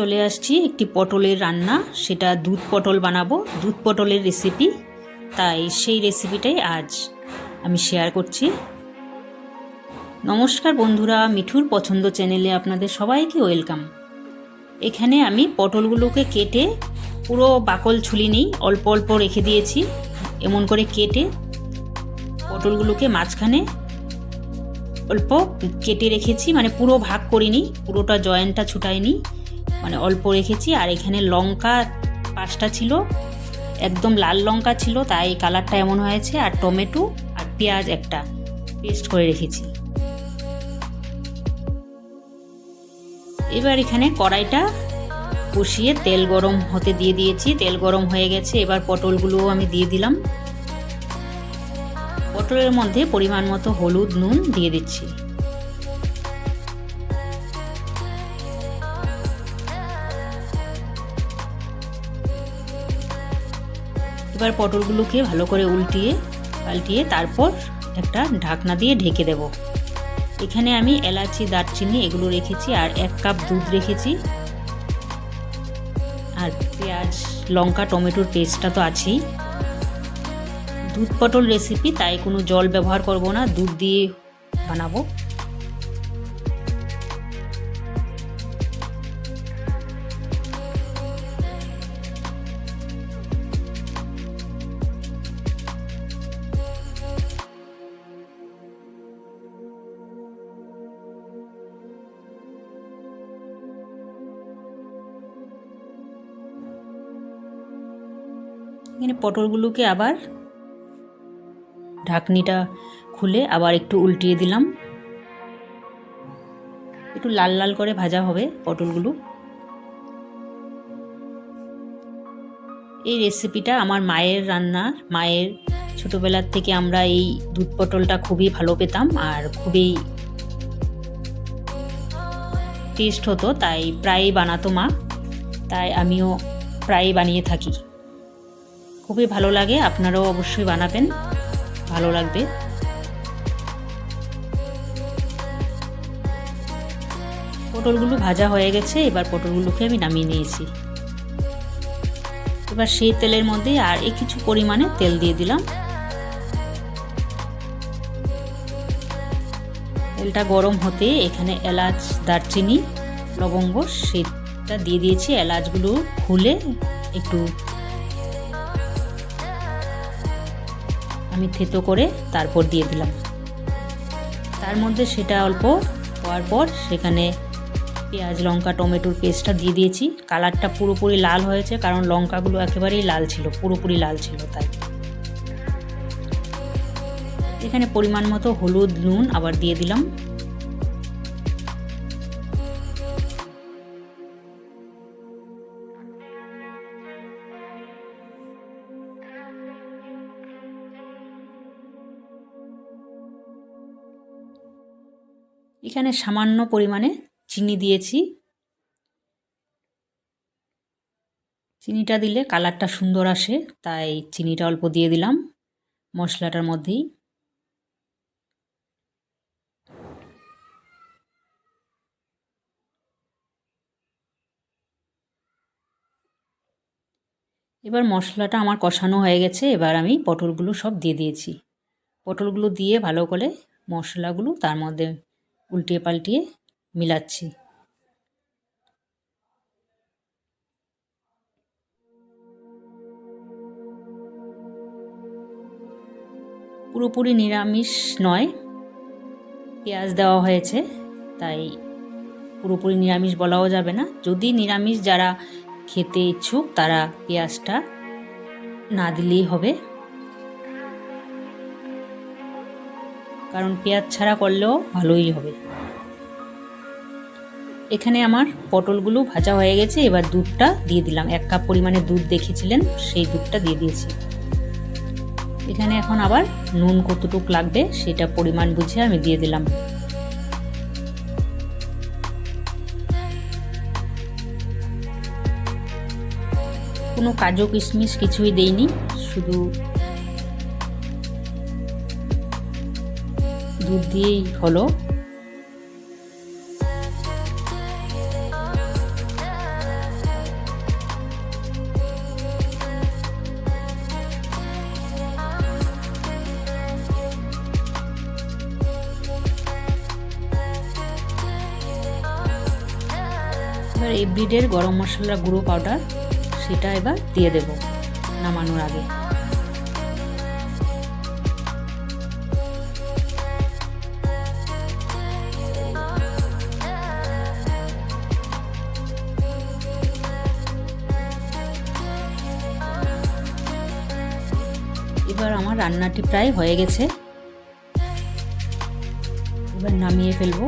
চলে আসছি একটি পটলের রান্না। সেটা দুধ পটল বানাবো। দুধ পটলের রেসিপি তাই সেই রেসিপিটাই আজ আমি শেয়ার করছি। নমস্কার বন্ধুরা, মিঠুর পছন্দ চ্যানেলে আপনাদের সবাইকে ওয়েলকাম এখানে আমি পটলগুলোকে কেটে পুরো বাকল ছুলি নেই, অল্প অল্প রেখে দিয়েছি। এমন করে কেটে পটলগুলোকে মাঝখানে অল্প কেটে রেখেছি। মানে পুরো ভাগ করিনি, পুরোটা জয়েন্টটা ছুটাইনি। মানে অল্প রেখেছি, আর এখানে লঙ্কা পাঁচটা ছিল, একদম লাল লঙ্কা ছিল, তাই কালারটা এমন হয়েছে, আর টমেটো আর পেঁয়াজ একটা পেস্ট করে রেখেছি। এবার এখানে কড়াইটা কষিয়ে তেল গরম হতে দিয়ে দিয়েছি, তেল গরম হয়ে গেছে, এবার পটলগুলোও আমি দিয়ে দিলাম। পটলের মধ্যে পরিমাণ মতো হলুদ নুন দিয়ে দিচ্ছি। এবার পটলগুলোকে ভালো করে উল্টিয়ে, পাল্টিয়ে তারপর একটা ঢাকনা দিয়ে ঢেকে দেব। এখানে আমি এলাচি, দারচিনি এগুলো রেখেছি আর এক কাপ দুধ রেখেছি। আর পেঁয়াজ, লঙ্কা, টমেটোর পেস্টটা তো আছেই। দুধ পটল রেসিপি তাই কোনো জল ব্যবহার করব না, দুধ দিয়ে বানাবো। এখানে পটলগুলোকে আবার ঢাকনিটা খুলে আবার একটু উল্টিয়ে দিলাম। একটু লাল লাল করে ভাজা হবে পটলগুলো। এই রেসিপিটা আমার মায়ের রান্নার, মায়ের ছোটোবেলার থেকে আমরা এই দুধ পটলটা খুবই ভালো পেতাম আর খুবই টেস্ট হতো, তাই প্রায়ই বানাতো মা। তাই আমিও প্রায়ই বানিয়ে থাকি। খুবই ভালো লাগে, আপনারাও অবশ্যই বানাবেন, ভালো লাগবে। পটলগুলো ভাজা হয়ে গেছে, এবার পটলগুলোকে আমি নামিয়ে নিয়েছি। এবার সেই তেলের মধ্যে আর এই কিছু পরিমাণে তেল দিয়ে দিলাম। তেলটা গরম হতে এখানে এলাচ, দারচিনি, লবঙ্গ, সেটা দিয়ে দিয়েছি। এলাচগুলো খুলে একটু আমি থেতো করে তারপর দিয়ে দিলাম। তার মধ্যে সেটা অল্প হওয়ার পর সেখানে পেঁয়াজ, লঙ্কা, টমেটোর পেস্টটা দিয়ে দিয়েছি। কালারটা পুরোপুরি লাল হয়েছে কারণ লঙ্কাগুলো একেবারেই লাল ছিল, পুরোপুরি লাল ছিল তাই। এখানে পরিমাণ মতো হলুদ, নুন আবার দিয়ে দিলাম। এখানে সামান্য পরিমাণে চিনি দিয়েছি। চিনিটা দিলে কালারটা সুন্দর আসে, তাই চিনিটা অল্প দিয়ে দিলাম মশলাটার মধ্যেই। এবার মশলাটা আমার কষানো হয়ে গেছে, এবার আমি পটলগুলো সব দিয়ে দিয়েছি। পটলগুলো দিয়ে ভালো করে মশলাগুলো তার মধ্যে উল্টিয়ে পাল্টিয়ে মিলাচ্ছি। পুরোপুরি নিরামিষ নয়, পেঁয়াজ দেওয়া হয়েছে, তাই পুরোপুরি নিরামিষ বলাও যাবে না। যদি নিরামিষ যারা খেতে ইচ্ছুক, তারা পেঁয়াজটা না দিলেই হবে। কারণ পেঁয়াজ ছাড়া করলেও ভালোই হবে। এখানে আমার পটলগুলো ভাজা হয়ে গেছে, এবার দুধটা দিয়ে দিলাম। এক কাপ পরিমাণে দুধ দেখেছিলেন, সেই দুধটা দিয়ে দিয়েছি। এখানে এখন আবার নুন কতটুক লাগবে সেটা পরিমাণ বুঝে আমি দিয়ে দিলাম। কোনো কাজু কিশমিশ কিছুই দেইনি, শুধু দুধ দিয়েই হলো। এবার এই ব্রিডের গরম মশলা গুঁড়ো পাউডার সেটা এবার দিয়ে দেব নামানোর আগে। এবার আমার রান্নাটি প্রায় হয়ে গেছে। এবার নামিয়ে ফেলব।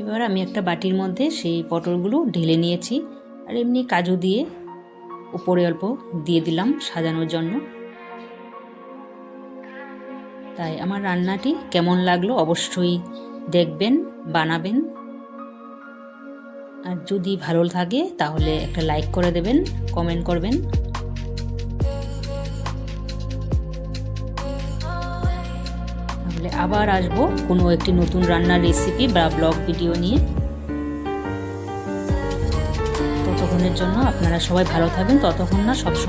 এবার আমি একটা বাটির মধ্যে সেই পটলগুলো ঢেলে নিয়েছি। আর এমনি কাজু দিয়ে উপরে অল্প দিয়ে দিলাম সাজানোর জন্য। তাই আমার রান্নাটি কেমন লাগল অবশ্যই দেখবেন, বানাবেন। আর যদি ভালো থাকে তাহলে একটা লাইক করে দেবেন, কমেন্ট করবেন। তাহলে আবার আসব কোনো একটি নতুন রান্নার রেসিপি বা ব্লগ ভিডিও নিয়ে। জন্য আপনারা সবাই ভালো থাকবেন ততক্ষণ না সবসময়